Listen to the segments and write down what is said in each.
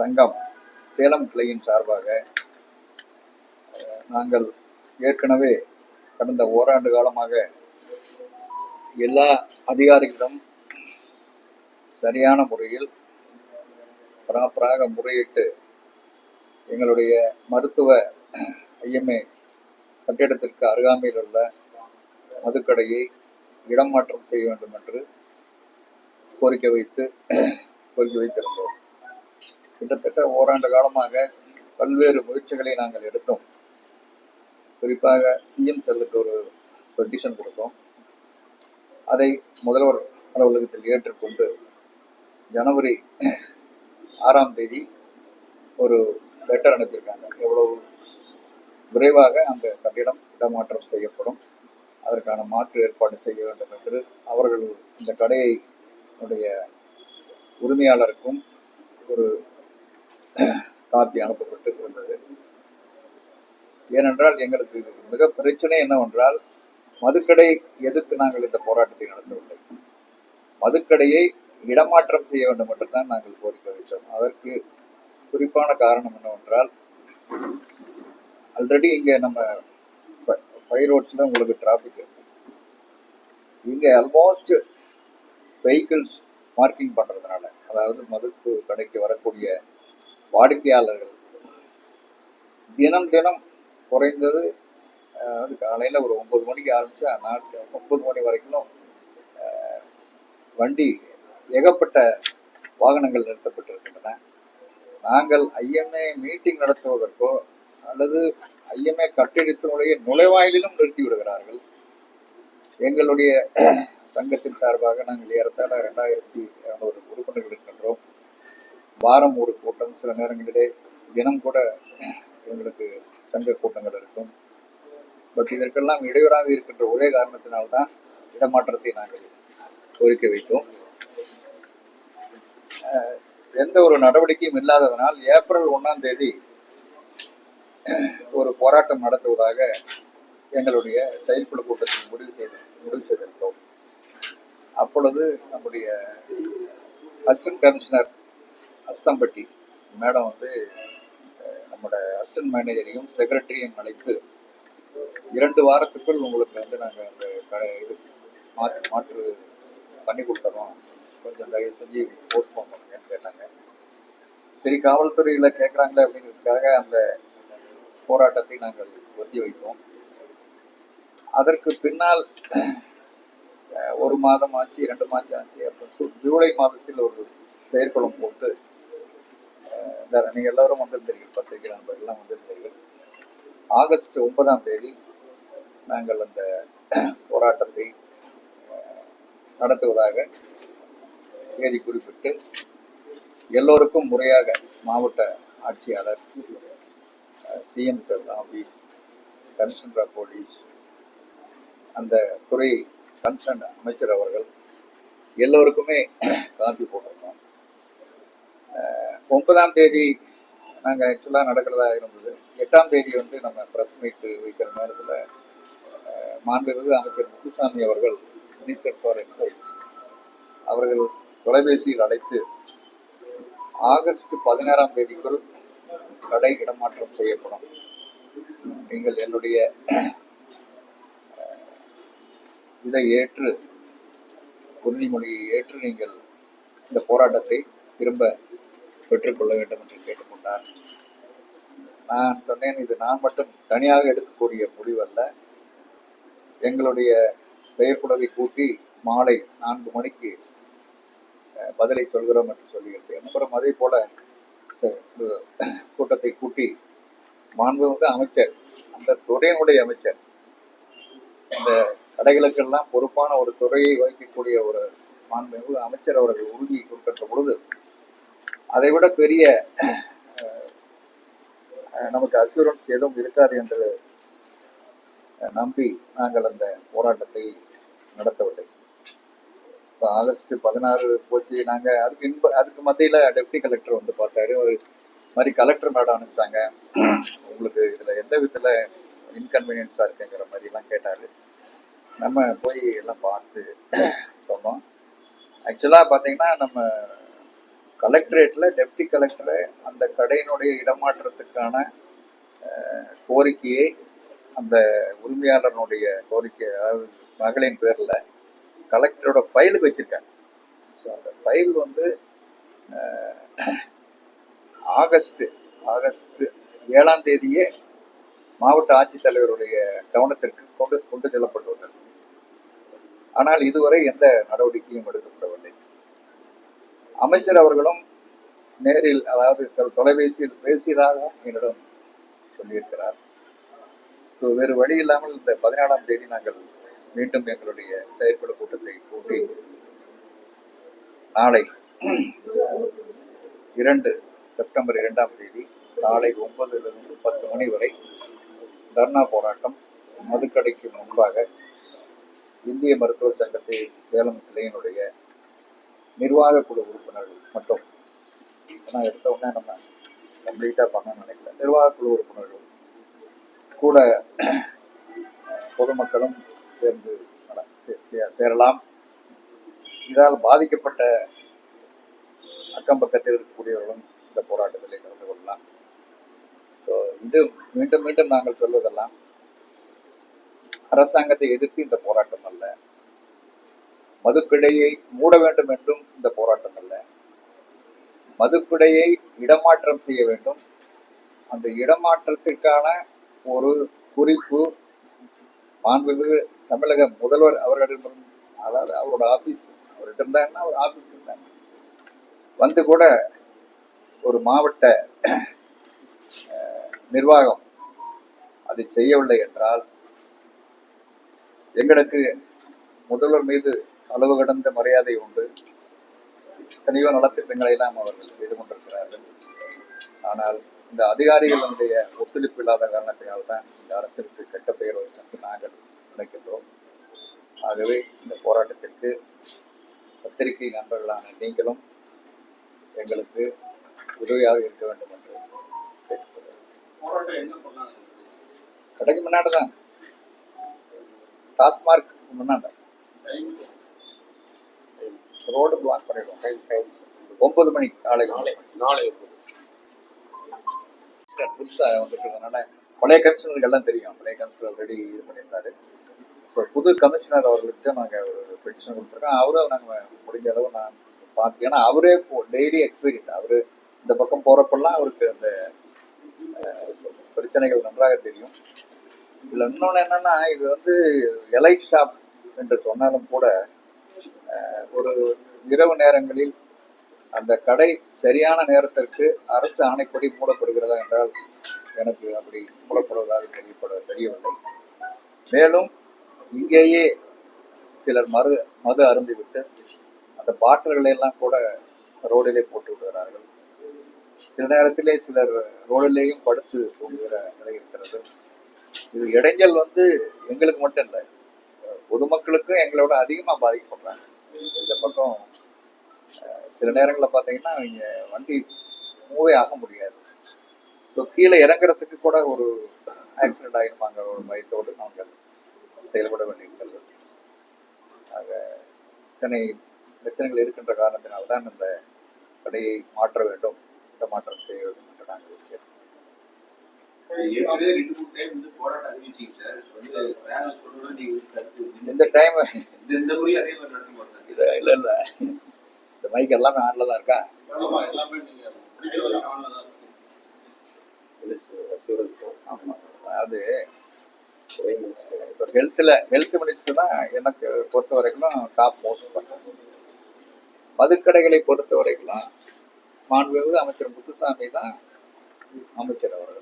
சங்கம் சேலம் கிளையின் சார்பாக நாங்கள் ஏற்கனவே கடந்த ஓராண்டு காலமாக எல்லா அதிகாரிகளிடம் சரியான முறையில் ப்ராப்பராக முறையிட்டு எங்களுடைய மருத்துவ ஐஎம்ஏ கட்டிடத்திற்கு அருகாமையில் உள்ள மதுக்கடையை இடம் மாற்றம் செய்ய வேண்டும் என்று கோரிக்கை வைத்து கோரிக்கை வைத்திருந்தோம். கிட்டத்தட்ட ஓராண்டு காலமாக பல்வேறு முயற்சிகளை நாங்கள் எடுத்தோம். குறிப்பாக சிஎம் செல்லுக்கு ஒரு பெட்டிஷன் கொடுத்தோம். அதை முதல்வர் அலுவலகத்தில் ஏற்றுக்கொண்டு ஜனவரி ஆறாம் தேதி ஒரு லெட்டர் அனுப்பியிருக்காங்க. எவ்வளவு விரைவாக அந்த கட்டிடம் இடமாற்றம் செய்யப்படும் அதற்கான மாற்று ஏற்பாடு செய்ய வேண்டும் என்று அவர்கள் இந்த கடையை உடைய உரிமையாளருக்கும் ஒரு காப்பி அனுப்பப்பட்டு இருந்தது. ஏனென்றால் எங்களுக்கு மிக பிரச்சனை என்னவென்றால் மதுக்கடை எதிர்த்து நாங்கள் இந்த போராட்டத்தை நடத்தவில்லை. மதுக்கடையை இடமாற்றம் செய்ய வேண்டும் என்றுதான் நாங்கள் கோரிக்கை வைத்தோம். அதற்கு குறிப்பான காரணம் என்னவென்றால் ஆல்ரெடி இங்கே நம்ம ஃபை ரோட்ஸில் உங்களுக்கு டிராஃபிக் இருக்கு. இங்கே ஆல்மோஸ்ட் வெஹிக்கிள்ஸ் பார்க்கிங் பண்ணுறதுனால அதாவது மதுக்கு கடைக்கு வரக்கூடிய வாடிக்கையாளர்கள். தினம் தினம் குறைந்தது வந்து காலையில் ஒரு ஒன்பது மணிக்கு ஆரம்பித்தா நாட்டு ஒன்பது மணி வரைக்கும் வண்டி ஏகப்பட்ட வாகனங்கள் நிறுத்தப்பட்டிருக்கின்றன. நாங்கள் ஐஎம்ஏ மீட்டிங் நடத்துவதற்கோ அல்லது ஐஎம்ஏ கட்டிடத்தினுடைய நுழைவாயிலும் நிறுத்தி விடுகிறார்கள். எங்களுடைய சங்கத்தின் சார்பாக நாங்கள் ஏறத்தாழ ரெண்டாயிரத்தி இரநூறு உறுப்பினர்கள் இருக்கின்றோம் வாரம் ஒரு கூட்டம் சில நேரங்களிலே தினம் கூட எங்களுக்கு சங்க கூட்டங்கள் இருக்கும். பட் இதற்கெல்லாம் இடையூறாக இருக்கின்ற ஒரே காரணத்தினால்தான் இடமாற்றத்தை நாங்கள் கோரிக்கை வைத்தோம். அஹ், எந்த ஒரு நடவடிக்கையும் இல்லாததனால் ஏப்ரல் ஒன்றாம் தேதி ஒரு போராட்டம் நடத்துவதாக எங்களுடைய செயற்குழு கூட்டத்தில் முடிவு செய்து முடிவு செய்திருந்தோம். அப்பொழுது நம்முடைய அசிஸ்டன்ட் கமிஷனர் அஸ்தம்பட்டி. மேடம் வந்து நம்மளோட நம்முடைய அசிஸ்டன்ட் மேனேஜரையும் செக்ரட்டரியும் அழைத்து இரண்டு வாரத்துக்குள் உங்களுக்கு வந்து நாங்கள் அந்த கடை இது மாற்று மாற்று பண்ணி கொடுத்துறோம். கொஞ்சம் தயவு செஞ்சு போஸ்ட்போன் பண்ணுங்கன்னு கேட்டாங்க. சரி காவல்துறையில் கேட்குறாங்களே அப்படிங்கிறதுக்காக அந்த போராட்டத்தை நாங்கள் ஒத்தி வைத்தோம். அதற்கு பின்னால் ஒரு மாதம் ஆச்சு இரண்டு மாதம் ஆச்சு அப்புறம் ஜூலை மாதத்தில் ஒரு செயற்குளம் போட்டு நீங்கள் எல்லாரும் வந்திருந்தீர்கள். பத்திரிகை நண்பர்கள்லாம் வந்திருந்தீர்கள். ஆகஸ்ட் ஒன்பதாம் தேதி நாங்கள் அந்த போராட்டத்தை நடத்துவதாக தேதி குறிப்பிட்டு எல்லோருக்கும் முறையாக மாவட்ட ஆட்சியாளர் CM cell office commissioner of police அந்த துறை கன்சர்ன் அமைச்சர் அவர்கள் எல்லோருக்குமே காப்பி போட்டிருந்தோம் ஒன்பதாம் தேதி நாங்கள் ஆக்சுவலாக நடக்கிறதா இருந்தது. எட்டாம் தேதி வந்து நம்ம ப்ரெஸ் மீட் வைக்கிற நேரத்தில் மாண்புமிகு அமைச்சர் முத்துசாமி அவர்கள் மினிஸ்டர் ஃபார் எக்ஸைஸ் அவர்கள் தொலைபேசியில் அழைத்து ஆகஸ்ட் பதினாறாம் தேதிக்குள் கடை இடமாற்றம் செய்யப்படும். நீங்கள் என்னுடைய இதை ஏற்று உறுதிமொழியை ஏற்று நீங்கள் இந்த போராட்டத்தை திரும்ப பெற்றுக்கொள்ள வேண்டும் என்று கேட்டுக்கொண்டார். நான் சொன்னேன் இது நான் மட்டும் தனியாக எடுக்கக்கூடிய முடிவல்ல. எங்களுடைய செயற்குழுவை கூட்டி மாலை நான்கு மணிக்கு பதிலை சொல்கிறோம் என்று சொல்லியிருந்தேன். அப்புறம் அதே போல ஒரு கூட்டத்தை கூட்டி மாண்புமிகு அமைச்சர் அந்த துறையினுடைய அமைச்சர் இந்த கடைகளுக்கெல்லாம் பொறுப்பான ஒரு துறையை வகிக்கக்கூடிய ஒரு மாண்புமிகு அமைச்சர் அவர்கள் உறுதி கொடுக்கின்ற பொழுது அதை விட பெரிய நமக்கு அசூரன்ஸ் எதுவும் இருக்காது என்று நம்பி நாங்கள் அந்த போராட்டத்தை நடத்தவில்லை. இப்போ ஆகஸ்ட் பதினாறு போச்சு. நாங்கள் அதுக்கு இன்ப அதுக்கு மத்தியில் டெப்டி கலெக்டர் வந்து பார்த்தாரு. ஒரு மாதிரி கலெக்டர் மேடம் அனுப்பிச்சாங்க. உங்களுக்கு இதில் எந்த விதத்தில் இன்கன்வீனியன்ஸாக இருக்குங்கிற மாதிரிலாம் கேட்டார். நம்ம போய் எல்லாம் பார்த்து சொன்னோம். ஆக்சுவலாக பார்த்தீங்கன்னா நம்ம கலெக்டரேட்டில் டெப்டி கலெக்டரை அந்த கடையினுடைய இடமாற்றத்துக்கான கோரிக்கையை அந்த உரிமையாளனுடைய கோரிக்கை அதாவது மகளின் பேரில் கலெக்டரோட ஃபைலுக்கு வச்சுருக்கேன் ஸோ அந்த ஃபைல் வந்து ஆகஸ்ட்டு ஆகஸ்ட்டு ஆகஸ்ட் ஏழாம் தேதியே மாவட்ட ஆட்சித்தலைவருடைய கவனத்திற்கு கொண்டு கொண்டு செல்லப்பட்டுள்ளது ஆனால் இதுவரை எந்த நடவடிக்கையும் எடுக்கப்படவில்லை. அமைச்சர் அவர்களும் நேரில் அதாவது தொலைபேசியில் பேசியதாக என்னிடம் சொல்லியிருக்கிறார். ஸோ வேறு வழி இல்லாமல் இந்த பதினாலாம் தேதி நாங்கள் மீண்டும் எங்களுடைய செயற்குழு கூட்டத்தை கூட்டி நாளை இரண்டு செப்டம்பர் இரண்டாம் தேதி காலை ஒன்பதிலிருந்து பத்து மணி வரை தர்ணா போராட்டம் மதுக்கடைக்கு முன்பாக இந்திய மருத்துவ சங்கத்தை சேலம் கிளையினுடைய நிர்வாக குழு உறுப்பினர்கள் மட்டும். நான் எடுத்த உடனே நம்ம கம்ப்ளீட்டாக பண்ணணும்னு நினைக்கல. நிர்வாக குழு உறுப்பினர்கள் கூட பொதுமக்களும் சேர்ந்து சேரலாம். இதால் பாதிக்கப்பட்ட அக்கம் பக்கத்தில் இருக்கக்கூடியவர்களும் இந்த போராட்டத்தில் கலந்து கொள்ளலாம். ஸோ இது மீண்டும் மீண்டும் நாங்கள் சொல்வதெல்லாம் அரசாங்கத்தை எதிர்த்து இந்த போராட்டம் அல்ல. மதுப்பிடையை மூட வேண்டும் என்றும் இந்த போராட்டம் அல்ல. மதுப்பிடையை இடமாற்றம் செய்ய வேண்டும். அந்த இடமாற்றத்திற்கான ஒரு குறிப்பு மாண்புமிகு தமிழக முதல்வர் அவர்களிடம் அதாவது அவரோட ஆபீஸ் அவர்கிட்ட இருந்தாங்கன்னா அவர் ஆபீஸ் இருந்தாங்க. வந்து கூட ஒரு மாவட்ட நிர்வாகம் அதை செய்யவில்லை என்றால் எங்களுக்கு முதல்வர் மீது அளவு கடந்த மரியாதை உண்டு. எத்தனையோ நலத்திட்டங்களை எல்லாம் அவர்கள் செய்து கொண்டிருக்கிறார்கள். ஆனால் இந்த அதிகாரிகளுடைய ஒத்துழைப்பு இல்லாத காரணத்தினால் தான் இந்த அரசிற்கு கெட்ட பெயர் வரும் என்று நாங்கள் நினைக்கின்றோம். ஆகவே இந்த போராட்டத்திற்கு பத்திரிகை நண்பர்களான நீங்களும் எங்களுக்கு உதவியாக இருக்க வேண்டும் என்று கேட்டுக்கொள்கிறேன். கடைக்கு முன்னாடி தான். டாஸ்மார்க் முன்னாடி ரோடு பிளாக் பண்ணிடுவோம். டைம் டைம் ஒன்பது மணி நாளை நாளை நாளை சார் புதுசாக வந்துட்டு இருந்தனால பழைய கமிஷனருக்கு எல்லாம் தெரியும். பழைய கமிஷனர் ஆல்ரெடி இது பண்ணியிருந்தாரு. ஸோ புது கமிஷனர் அவர்களுக்கு நாங்கள் ஒரு பெட்டிஷன் கொடுத்துருக்கோம். அவரும் நாங்கள் முடிஞ்ச அளவு நான் பார்த்து ஏன்னா அவரே டெய்லி எக்ஸ்பீரியன்ட் அவரு இந்த பக்கம் போகிறப்பெல்லாம் அவருக்கு அந்த பிரச்சனைகள் நன்றாக தெரியும். இதில் இன்னொன்று என்னன்னா இது வந்து எலைட் ஷாப் என்று சொன்னாலும் கூட ஒரு இரவு நேரங்களில் அந்த கடை சரியான நேரத்திற்கு அரசு ஆணைப்படி மூடப்படுகிறதா என்றால் எனக்கு அப்படி மூடப்படுவதாக தெரியப்பட தெரியவில்லை. மேலும் இங்கேயே சிலர் மறு மது அருந்திவிட்டு அந்த பாட்டில்களை எல்லாம் கூட ரோடிலே போட்டு விடுகிறார்கள். சில நேரத்திலே சிலர் ரோடிலேயும் படுத்து தூங்குகிற நிலை இருக்கிறது. இது இடைஞ்சல் வந்து எங்களுக்கு மட்டும் இல்லை பொதுமக்களுக்கும் எங்களோட அதிகமாக பாதிக்கப்படுறாங்க. இந்த பக்கம் சில நேரங்களில் பார்த்தீங்கன்னா இங்கே வண்டி மூவே ஆக முடியாது. ஸோ கீழே இறங்குறதுக்கு கூட ஒரு ஆக்சிடென்ட் ஆகிருப்பாங்க ஒரு பயத்தோடு நாங்கள் செயல்பட வேண்டியிருக்கிறது. ஆக இத்தனை பிரச்சனைகள் இருக்கின்ற காரணத்தினால்தான் இந்த கடையை மாற்ற வேண்டும் இடமாற்றம் செய்ய வேண்டும் என்று நாங்கள் இந்த டைம் இந்த முறை அதே மாதிரி நடத்த மாட்டாங்க இது இல்லை இல்லை. இந்த மைக் எல்லாமே ஆன்ல தான் இருக்கா? அதாவது இப்போ ஹெல்த்தில் ஹெல்த் மினிஸ்டர் தான் எனக்கு பொறுத்த வரைக்கும் டாப் மோஸ்ட் பர்சன் மதுக்கடைகளை பொறுத்த வரைக்கும் மாண்புமிகு அமைச்சர் முத்துசாமி தான் அமைச்சர் அவர்கள்.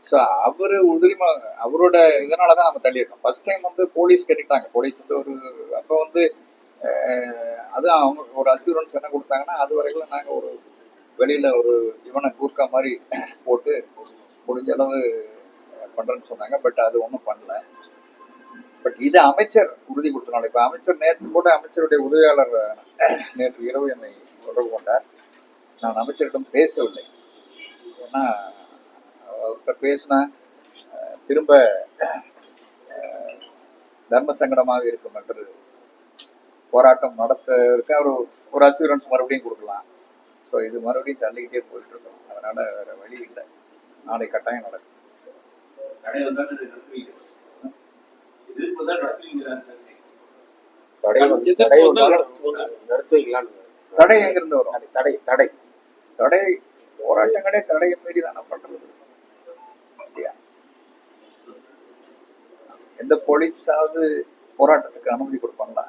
ஸோ அவர் உதிரிமா அவரோட இதனால தான் நம்ம தள்ளியிருக்கோம். ஃபர்ஸ்ட் டைம் வந்து போலீஸ் கேட்டுட்டாங்க. போலீஸ் வந்து ஒரு அப்போ வந்து அது அவங்க ஒரு அசூரன்ஸ் என்ன கொடுத்தாங்கன்னா அது வரைக்கும் நாங்கள் ஒரு வெளியில் ஒரு இவனை கூர்க்கா மாதிரி போட்டு முடிஞ்ச அளவு பண்ணுறேன்னு சொன்னாங்க. பட் அது ஒன்றும் பண்ணல. பட் இது அமைச்சர் உறுதி கொடுத்தனால இப்போ அமைச்சர் நேற்று கூட அமைச்சருடைய உதவியாளர் நேற்று இரவு என்னை தொடர்பு கொண்டார். நான் அமைச்சரிடம் பேசவில்லை. ஏன்னா அவர்கிட்ட பேசினா திரும்ப தர்ம சங்கடமாக இருக்கும் என்று போராட்டம் நடத்த அவர் ஒரு அசூரன்ஸ் மறுபடியும் கொடுக்கலாம். ஸோ இது மறுபடியும் தள்ளிக்கிட்டே போயிட்டு இருக்கோம். அதனால வேற வழி இல்லை. நாளை கட்டாயம் நடக்கும். தடை எங்கிருந்து வரும்? தடை தடை தடை. தடை போராட்டங்களே தடையை மீறி தானே பண்றது இல்லையா? எந்த போலீஸாவது போராட்டத்துக்கு அனுமதி கொடுப்பாங்களா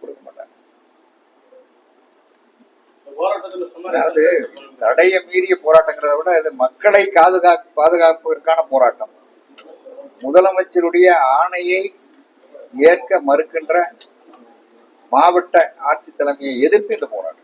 கொடுக்க மாட்டாங்க இந்த போராட்டத்துல சுமார் அதாவது தடைய தடையை மீறிய போராட்டங்கிறத விட இது மக்களை பாதுகா பாதுகாப்பதற்கான போராட்டம். முதலமைச்சருடைய ஆணையை ஏற்க மறுக்கின்ற மாவட்ட ஆட்சி தலைமையை எதிர்த்து இந்த போராட்டம்.